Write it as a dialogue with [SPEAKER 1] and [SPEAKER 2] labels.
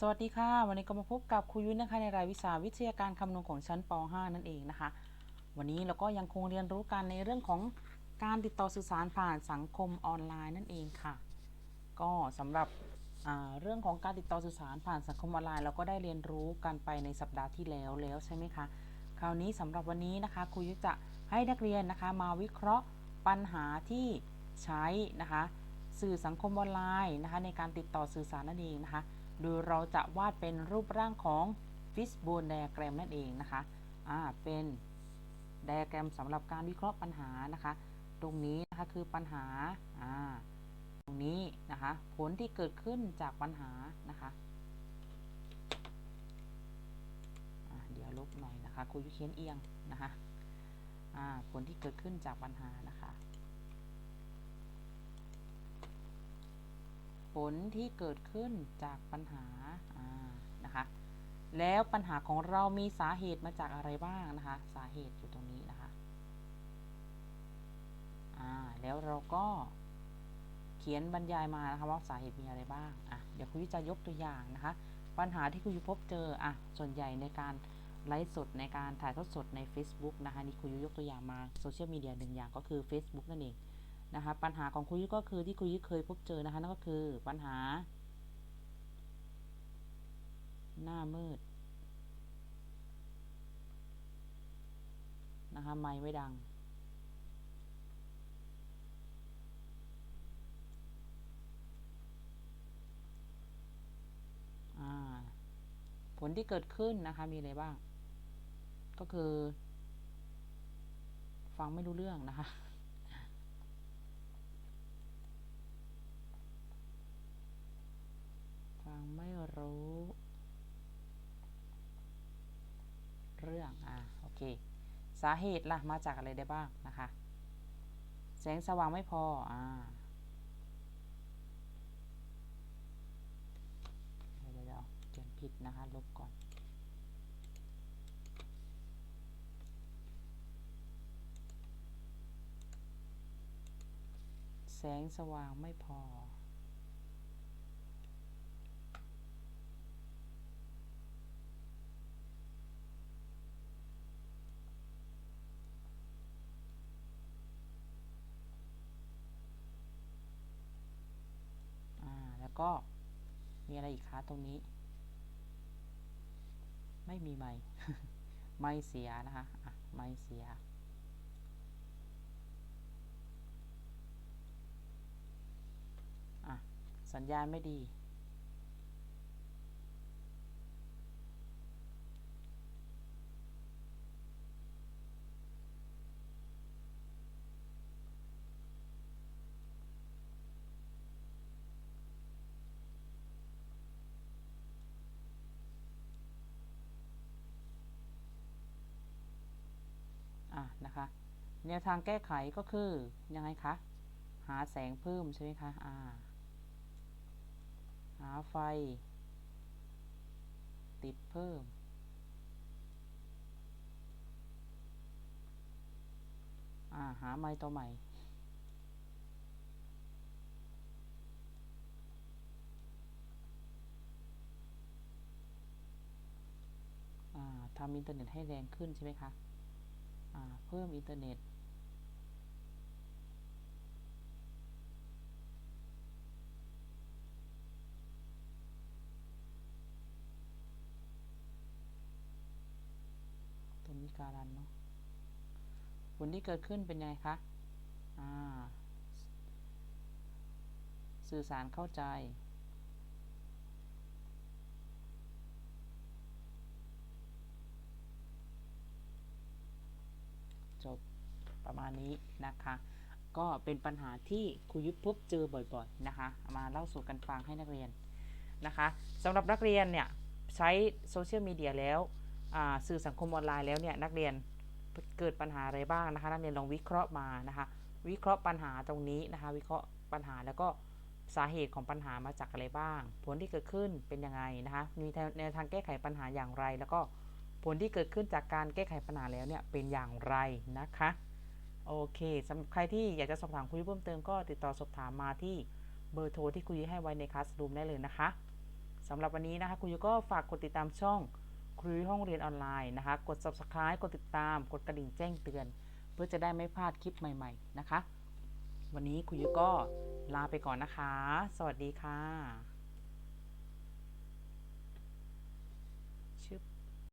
[SPEAKER 1] สวัสดีค่ะ วันนี้ก็มาพบกับครูยุ้ยนะคะในรายวิชาวิทยาการคำนวณของชั้นป .5 นั่นเองนะคะ วันนี้เราก็ยังคงเรียนรู้กันในเรื่องของการติดต่อสื่อสารผ่านสังคมออนไลน์นั่นเองค่ะ ก็สำหรับเรื่องของการติดต่อสื่อสารผ่านสังคมออนไลน์ เราก็ได้เรียนรู้กันไปในสัปดาห์ที่แล้วแล้วใช่ไหมคะคราวนี้สำหรับวันนี้นะคะครูยุ้ยจะให้นักเรียนนะคะมาวิเคราะห์ปัญหาที่ใช้นะคะ สื่อสังคมออนไลน์นะคะในการติดต่อสื่อสารนั่นเองนะคะ โดยเราจะวาดเป็นรูปร่างของ Fishbone diagram นั่นเองนะคะอ่าเป็นไดอะแกรมสำหรับการวิเคราะห์ปัญหานะคะ ตรงนี้นะคะคือปัญหาอ่าตรงนี้นะคะผลที่เกิดขึ้นจากปัญหานะคะเดี๋ยวลบหน่อยนะคะครูยุเขียนเอียงนะคะผลที่เกิดขึ้นจากปัญหานะคะ ผลที่เกิดขึ้นจากปัญหาานะคะ แล้วปัญหาของเรามีสาเหตุมาจากอะไรบ้างนะคะ สาเหตุอยู่ตรงนี้นะคะอ่าแล้วเราก็เขียนบรรยายมานะคะว่าสาเหตุมีอะไรบ้างอะเดี๋ยวครูยุจะยกตัวอย่างนะคะ ปัญหาที่ครูยุพบเจออะส่วนใหญ่ในการไลฟ์สดในการถ่ายทอดสดใน Facebook นะคะนี่ครูยุยกตัวอย่างมาโซเชียลมีเดียหนึ่งอย่างก็คือ Facebook นั่นเอง นะคะปัญหาของครูยุ้ยก็คือที่ครูยุ้ยเคยพบเจอนะคะนั่นก็คือปัญหา หน้ามืดนะคะไม่ไม่ดัง ผลที่เกิดขึ้นนะคะมีอะไรบ้าง ก็คือ ฟังไม่รู้เรื่องนะคะ ฟังไม่รู้ เรื่องอ่าโอเค สาเหตุล่ะมาจากอะไรได้บ้างนะคะ แสงสว่างไม่พออ่าเดี๋ยวเดี๋ยวเขียนผิดนะคะ ลบก่อนแสงสว่างไม่พอ อ่า แล้ว ก็ มีอะไรอีกคะตรงนี้ ไม่มีไม้ไม่เสียนะคะอะไม่เสีย อะ สัญญาณไม่ดี นะคะ แนวทางแก้ไขก็คือยังไงคะหาแสงเพิ่มใช่ไหมคะอ่าหาไฟ ติดเพิ่ม อ่าหาไม้ตัวใหม่อ่าทำอินเทอร์เน็ตให้แรงขึ้นใช่ไหมคะ เพิ่มอินเทอร์เน็ตตรงนี้การันเนาะผลที่เกิดขึ้นเป็นยังไงคะ อ่า สื่อสารเข้าใจบ ประมาณนี้นะคะ ก็เป็นปัญหาที่ครูยุทธพบเจอบ่อยๆนะคะ มาเล่าสู่กันฟังให้นักเรียนนะคะสำหรับนักเรียนเนี่ยใช้โซเชียลมีเดียแล้วสื่อสังคมออนไลน์แล้วเนี่ยนักเรียนเกิดปัญหาอะไรบ้างนะคะนักเรียนลองวิเคราะห์มานะคะ วิเคราะห์ปัญหาตรงนี้นะคะ วิเคราะห์ปัญหาแล้วก็สาเหตุของปัญหามาจากอะไรบ้าง ผลที่เกิดขึ้นเป็นยังไงนะคะมีแนวทางแก้ไขปัญหาอย่างไร แล้วก็ผลที่เกิดขึ้นจากการแก้ไขปัญหาแล้วเนี่ยเป็นอย่างไรนะคะ โอเคสำหรับใครที่อยากจะสอบถามคุยเพิ่มเติมก็ติดต่อสอบถามมาที่เบอร์โทรที่คุยให้ไว้ในคลาสรูมได้เลยนะคะสำหรับวันนี้นะคะคุยก็ฝากกดติดตามช่องคุยห้องเรียนออนไลน์นะคะ กด subscribe กดติดตาม กดกระดิ่งแจ้งเตือน เพื่อจะได้ไม่พลาดคลิปใหม่ ๆ นะคะ วันนี้คุยก็ลาไปก่อนนะคะ สวัสดีค่ะ